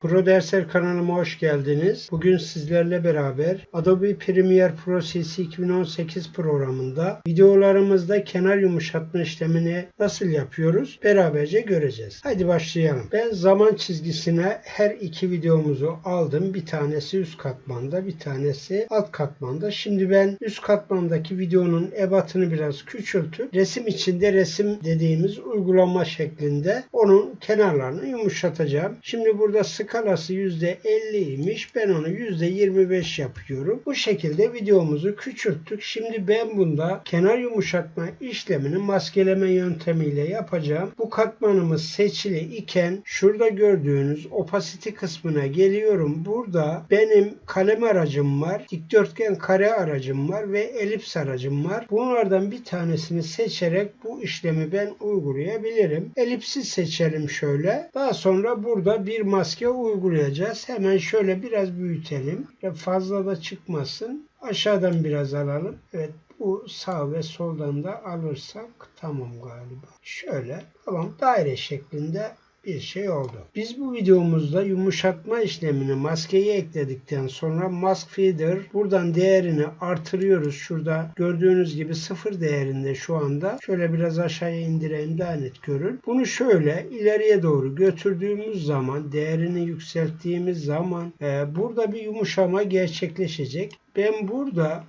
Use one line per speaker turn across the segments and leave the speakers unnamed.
Pro Dersler kanalıma hoş geldiniz. Bugün sizlerle beraber Adobe Premiere Pro CC 2018 programında videolarımızda kenar yumuşatma işlemini nasıl yapıyoruz beraberce göreceğiz. Hadi başlayalım. Ben zaman çizgisine her iki videomuzu aldım. Bir tanesi üst katmanda, bir tanesi alt katmanda. Şimdi ben üst katmandaki videonun ebatını biraz küçültüp resim içinde resim dediğimiz uygulama şeklinde onun kenarlarını yumuşatacağım. Şimdi burada skalası %50'ymiş. Ben onu %25 yapıyorum. Bu şekilde videomuzu küçülttük. Şimdi ben bunda kenar yumuşatma işlemini maskeleme yöntemiyle yapacağım. Bu katmanımız seçili iken şurada gördüğünüz opacity kısmına geliyorum. Burada benim kalem aracım var. Dikdörtgen kare aracım var ve elips aracım var. Bunlardan bir tanesini seçerek bu işlemi ben uygulayabilirim. Elipsi seçelim şöyle. Daha sonra burada bir maske uygulayacağız. Hemen şöyle biraz büyütelim. Fazla da çıkmasın. Aşağıdan biraz alalım. Evet bu sağ ve soldan da alırsak tamam galiba. Şöyle tamam daire şeklinde bir şey oldu. Biz bu videomuzda yumuşatma işlemini maskeye ekledikten sonra mask feeder buradan değerini artırıyoruz. Şurada gördüğünüz gibi sıfır değerinde şu anda. Şöyle biraz aşağıya indireyim daha net görün. Bunu şöyle ileriye doğru götürdüğümüz zaman değerini yükselttiğimiz zaman e, burada bir yumuşama gerçekleşecek. Ben burada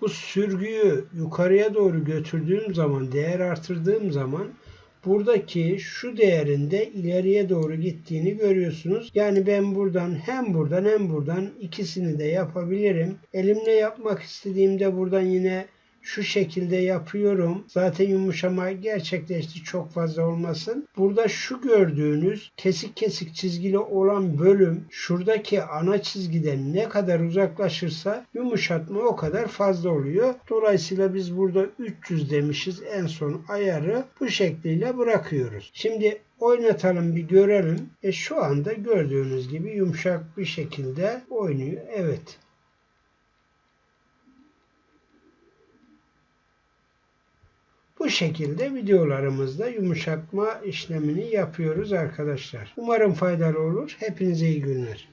bu sürgüyü yukarıya doğru götürdüğüm zaman değer artırdığım zaman buradaki şu değerinde ileriye doğru gittiğini görüyorsunuz. Yani ben buradan hem buradan hem buradan ikisini de yapabilirim. Elimle yapmak istediğimde buradan yine şu şekilde yapıyorum. Zaten yumuşama gerçekleşti çok fazla olmasın. Burada şu gördüğünüz kesik kesik çizgili olan bölüm şuradaki ana çizgiden ne kadar uzaklaşırsa yumuşatma o kadar fazla oluyor. Dolayısıyla biz burada 300 demişiz en son ayarı bu şekliyle bırakıyoruz. Şimdi oynatalım bir görelim. E şu anda gördüğünüz gibi yumuşak bir şekilde oynuyor. Evet. Şekilde videolarımızda yumuşatma işlemini yapıyoruz arkadaşlar. Umarım faydalı olur. Hepinize iyi günler.